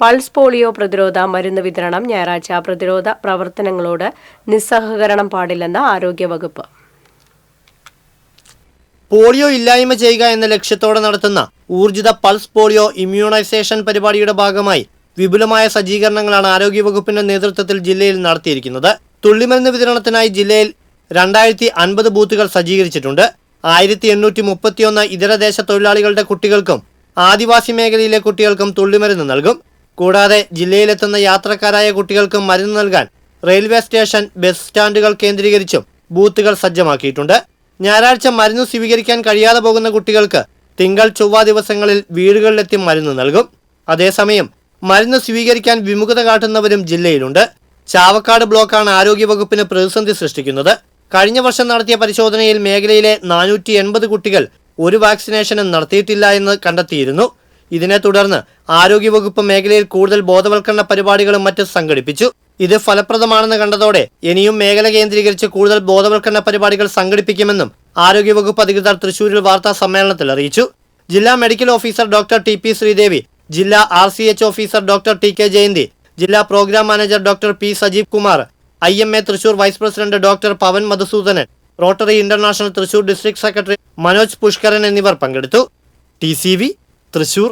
Pulse polio പ്രതിരോധ മരുന്ന് വിതരണം ഞായറാഴ്ച പ്രതിരോധ പ്രവർത്തനങ്ങളോട് നിസ്സഹകരണം പാടില്ലെന്ന് ആരോഗ്യവകുപ്പ്. പോളിയോ ഇല്ലായ്മ ചെയ്യുക എന്ന ലക്ഷ്യത്തോടെ നടത്തുന്ന ഊർജിത പൾസ് പോളിയോ ഇമ്മ്യൂണൈസേഷൻ പരിപാടിയുടെ ഭാഗമായി വിപുലമായ സജ്ജീകരണങ്ങളാണ് ആരോഗ്യവകുപ്പിന്റെ നേതൃത്വത്തിൽ ജില്ലയിൽ നടത്തിയിരിക്കുന്നത്. തുള്ളിമരുന്ന് വിതരണത്തിനായി ജില്ലയിൽ രണ്ടായിരത്തി അൻപത് ബൂത്തുകൾ സജ്ജീകരിച്ചിട്ടുണ്ട്. ആയിരത്തി എണ്ണൂറ്റി മുപ്പത്തിയൊന്ന് ഇതരദേശ തൊഴിലാളികളുടെ കുട്ടികൾക്കും ആദിവാസി മേഖലയിലെ കുട്ടികൾക്കും തുള്ളിമരുന്ന് നൽകും. കൂടാതെ ജില്ലയിലെത്തുന്ന യാത്രക്കാരായ കുട്ടികൾക്ക് മരുന്ന് നൽകാൻ റെയിൽവേ സ്റ്റേഷൻ ബസ് സ്റ്റാൻഡുകൾ കേന്ദ്രീകരിച്ചും ബൂത്തുകൾ സജ്ജമാക്കിയിട്ടുണ്ട്. ഞായറാഴ്ച മരുന്ന് സ്വീകരിക്കാൻ കഴിയാതെ പോകുന്ന കുട്ടികൾക്ക് തിങ്കൾ ചൊവ്വ ദിവസങ്ങളിൽ വീടുകളിലെത്തി മരുന്ന് നൽകും. അതേസമയം മരുന്ന് സ്വീകരിക്കാൻ വിമുഖത കാട്ടുന്നവരും ജില്ലയിലുണ്ട്. ചാവക്കാട് ബ്ലോക്കാണ് ആരോഗ്യവകുപ്പിന് പ്രതിസന്ധി സൃഷ്ടിക്കുന്നത്. കഴിഞ്ഞ വർഷം നടത്തിയ പരിശോധനയിൽ മേഖലയിലെ നാനൂറ്റി കുട്ടികൾ ഒരു വാക്സിനേഷനും നടത്തിയിട്ടില്ല എന്ന് കണ്ടെത്തിയിരുന്നു. ഇതിനെ തുടർന്ന് ആരോഗ്യവകുപ്പ് മേഖലയിൽ കൂടുതൽ ബോധവൽക്കരണ പരിപാടികളും മറ്റും സംഘടിപ്പിച്ചു. ഇത് ഫലപ്രദമാണെന്ന് കണ്ടതോടെ ഇനിയും മേഖല കേന്ദ്രീകരിച്ച് കൂടുതൽ ബോധവൽക്കരണ പരിപാടികൾ സംഘടിപ്പിക്കുമെന്നും ആരോഗ്യവകുപ്പ് അധികൃതർ തൃശൂരിൽ വാർത്താ സമ്മേളനത്തിൽ അറിയിച്ചു. ജില്ലാ medical officer doctor T P Sreedevi ജില്ലാ R C H officer doctor T K Jayanthi ജില്ലാ programme manager doctor P Sajeev Kumar I M A Thrissur vice president doctor Pavan Madhusoodanan Rotary International Thrissur district secretary Manoj Pushkaran എന്നിവർ പങ്കെടുത്തു. T C V Thrissur